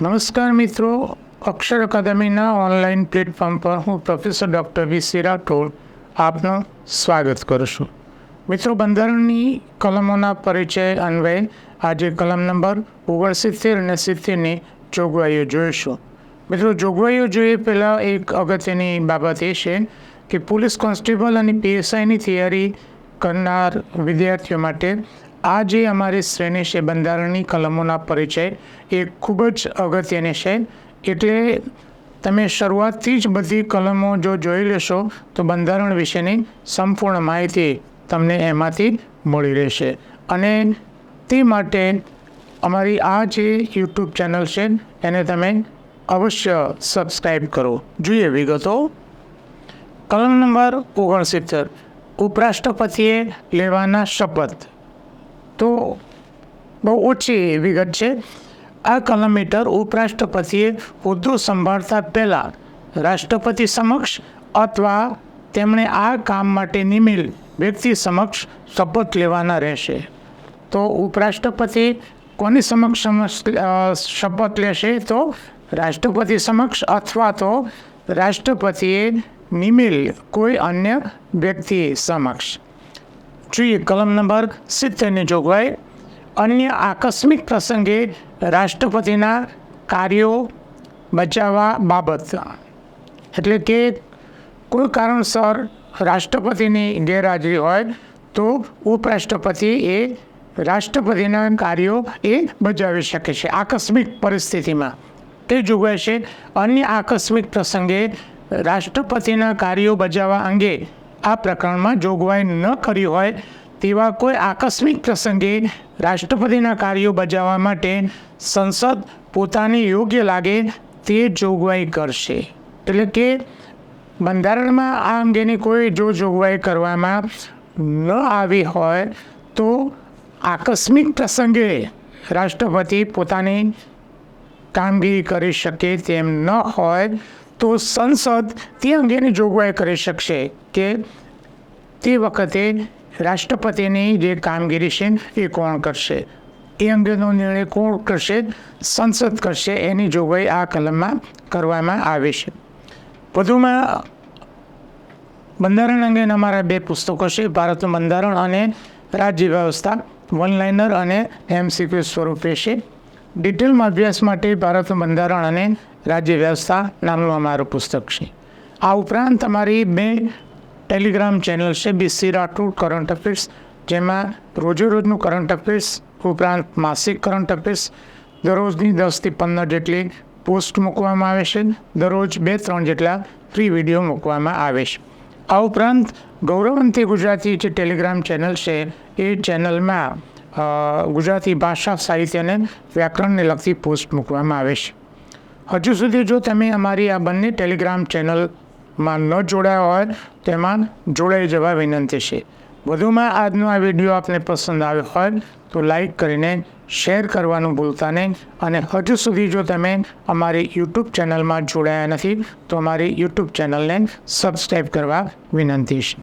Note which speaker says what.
Speaker 1: નમસ્કાર મિત્રો, અક્ષર અકાદમીના online platform પર હું પ્રોફેસર ડૉક્ટર વી રાઠોડ આપનું સ્વાગત કરું છું. મિત્રો બંધારણની કલમોના પરિચય અન્વયે આજે કલમ નંબર ઓગણસિત્તેર અને સિત્તેરની જોગવાઈઓ જોઈશું. મિત્રો, જોગવાઈઓ જોઈએ પહેલાં એક અગત્યની બાબત એ છે કે પોલીસ કોન્સ્ટેબલ અને પીએસઆઈની તૈયારી કરનાર વિદ્યાર્થીઓ માટે આ જે અમારી શ્રેણી છે બંધારણની કલમોના પરિચય એ ખૂબ જ અગત્યની છે. એટલે તમે શરૂઆતથી જ બધી કલમો જો જોઈ લેશો, તો બંધારણ વિશેની સંપૂર્ણ માહિતી તમને એમાંથી મળી રહેશે. અને તે માટે અમારી આ જે યુટ્યુબ ચેનલ છે, એને તમે અવશ્ય સબસ્ક્રાઈબ કરો. જોઈએ વિગતો. કલમ નંબર ઓગણસિત્તેર. ઉપરાષ્ટ્રપતિએ લેવાના શપથ તો બહુ ઓછી વિગત છે. આ કલમ ઉપરાષ્ટ્રપતિએ હોદ્દો સંભાળતા પહેલાં રાષ્ટ્રપતિ સમક્ષ અથવા તેમણે આ કામ માટે નિમેલ વ્યક્તિ સમક્ષ શપથ લેવાના રહેશે. તો ઉપરાષ્ટ્રપતિ કોની સમક્ષ, શપથ લેશે? તો રાષ્ટ્રપતિ સમક્ષ અથવા તો રાષ્ટ્રપતિએ નિમેલ કોઈ અન્ય વ્યક્તિ સમક્ષ. જોઈએ કલમ નંબર સિત્તેરની જોગવાઈ અન્ય આકસ્મિક પ્રસંગે રાષ્ટ્રપતિના કાર્યો બચાવવા બાબત. એટલે કે કોઈ કારણસર રાષ્ટ્રપતિની ગેરહાજરી હોય તો ઉપરાષ્ટ્રપતિ એ રાષ્ટ્રપતિના કાર્યો એ બજાવી શકે છે આકસ્મિક પરિસ્થિતિમાં. તે જોગવાઈ છે અન્ય આકસ્મિક પ્રસંગે રાષ્ટ્રપતિના કાર્યો બજાવવા અંગે આ પ્રકરણમાં જોગવાઈ ન કરી હોય તેવા કોઈ આકસ્મિક પ્રસંગે રાષ્ટ્રપતિના કાર્યો બજાવવા માટે સંસદ પોતાને યોગ્ય લાગે તે જોગવાઈ કરશે. એટલે કે બંધારણમાં આ અંગેની કોઈ જો જોગવાઈ કરવામાં ન આવી હોય તો આકસ્મિક પ્રસંગે રાષ્ટ્રપતિ પોતાની કામગીરી કરી શકે તેમ ન હોય તો સંસદ તે અંગેની જોગવાઈ કરી શકશે કે તે વખતે રાષ્ટ્રપતિની જે કામગીરી છે એ કોણ કરશે? એ અંગેનો નિર્ણય કોણ કરશે? સંસદ કરશે. એની જોગવાઈ આ કલમમાં કરવામાં આવે છે. વધુમાં બંધારણ અંગેના અમારા બે પુસ્તકો છે. ભારતનું બંધારણ અને રાજ્ય વ્યવસ્થા વન લાઇનર અને એમસીક્યુ સ્વરૂપે છે. ડિટેલમાં અભ્યાસ માટે ભારતનું બંધારણ અને રાજ્ય વ્યવસ્થા નામનું અમારું પુસ્તક છે. આ ઉપરાંત અમારી બે ટેલિગ્રામ ચેનલ છે બીસી રાઠોડ કરંટ અફેર્સ જેમાં રોજે રોજનું કરંટ અફેર્સ ઉપરાંત માસિક કરંટ અફેર્સ દરરોજની દસથી પંદર જેટલી પોસ્ટ મૂકવામાં આવે છે, દરરોજ બે ત્રણ જેટલા ફ્રી વીડિયો મૂકવામાં આવે છે. આ ઉપરાંત ગૌરવંતી ગુજરાતી જે ટેલિગ્રામ ચેનલ છે, એ ચેનલમાં ગુજરાતી ભાષા સાહિત્ય અને વ્યાકરણને લગતી પોસ્ટ મૂકવામાં આવે છે. હજુ સુધી જો તમે અમારી આ બંને ટેલિગ્રામ ચેનલમાં ન જોડાયા હોય, તેમાં જોડાઈ જવા વિનંતી છે. વધુમાં આજનો આ વીડિયો આપને પસંદ આવ્યો હોય, તો લાઈક કરીને શેર કરવાનું ભૂલતા નહીં. અને હજુ સુધી જો તમે અમારી યુટ્યુબ ચેનલમાં જોડાયા નથી, તો અમારી યુટ્યુબ ચેનલને સબસ્ક્રાઈબ કરવા વિનંતી છે.